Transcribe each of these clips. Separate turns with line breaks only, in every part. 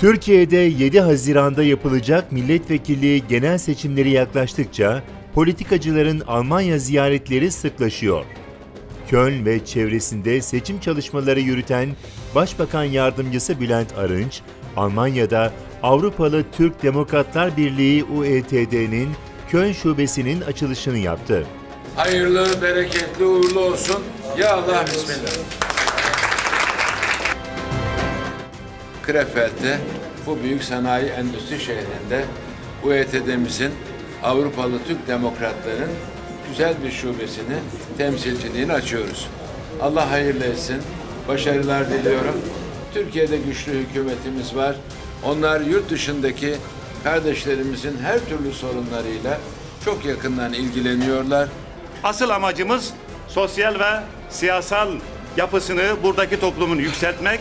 Türkiye'de 7 Haziran'da yapılacak milletvekilliği genel seçimleri yaklaştıkça politikacıların Almanya ziyaretleri sıklaşıyor. Köln ve çevresinde seçim çalışmaları yürüten Başbakan Yardımcısı Bülent Arınç, Almanya'da Avrupalı Türk Demokratlar Birliği UETD'nin Köln şubesinin açılışını yaptı.
Hayırlı, bereketli, uğurlu olsun. Ya Allah, Bismillah. Krefeld'de, bu büyük sanayi endüstri şehrinde UETD'mizin Avrupalı Türk Demokratların güzel bir şubesini, temsilciliğini açıyoruz. Allah hayırlı etsin. Başarılar diliyorum. Türkiye'de güçlü hükümetimiz var. Onlar yurt dışındaki kardeşlerimizin her türlü sorunlarıyla çok yakından ilgileniyorlar.
Asıl amacımız sosyal ve siyasal yapısını buradaki toplumun yükseltmek,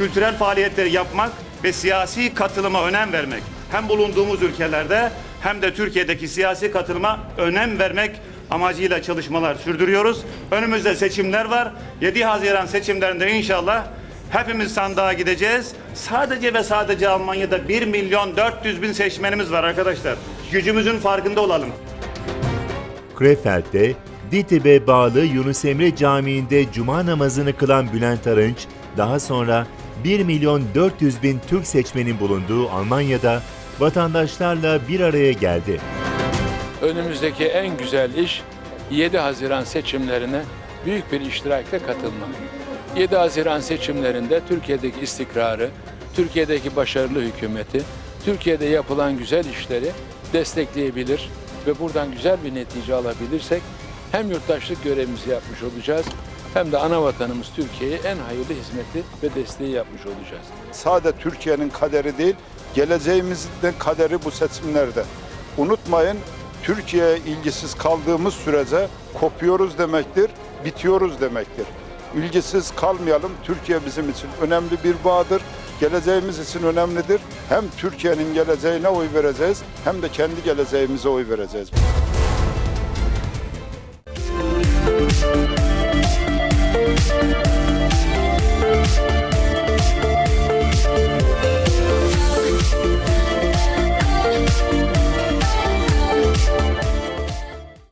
kültürel faaliyetleri yapmak ve siyasi katılıma önem vermek. Hem bulunduğumuz ülkelerde hem de Türkiye'deki siyasi katılıma önem vermek amacıyla çalışmalar sürdürüyoruz. Önümüzde seçimler var. 7 Haziran seçimlerinde inşallah hepimiz sandığa gideceğiz. Sadece ve sadece Almanya'da 1 milyon 400 bin seçmenimiz var arkadaşlar. Gücümüzün farkında olalım.
Krefeld'de DİTİB'e bağlı Yunus Emre Camii'nde cuma namazını kılan Bülent Arınç, daha sonra 1 milyon 400 bin Türk seçmenin bulunduğu Almanya'da vatandaşlarla bir araya geldi.
Önümüzdeki en güzel iş 7 Haziran seçimlerine büyük bir iştirakle katılmak. 7 Haziran seçimlerinde Türkiye'deki istikrarı, Türkiye'deki başarılı hükümeti, Türkiye'de yapılan güzel işleri destekleyebilir ve buradan güzel bir netice alabilirsek hem yurttaşlık görevimizi yapmış olacağız hem de ana vatanımız Türkiye'ye en hayırlı hizmeti ve desteği yapmış olacağız.
Sade Türkiye'nin kaderi değil, geleceğimizin de kaderi bu seçimlerde. Unutmayın, Türkiye'ye ilgisiz kaldığımız sürece kopuyoruz demektir, bitiyoruz demektir. İlgisiz kalmayalım. Türkiye bizim için önemli bir bağdır. Geleceğimiz için önemlidir. Hem Türkiye'nin geleceğine oy vereceğiz hem de kendi geleceğimize oy vereceğiz.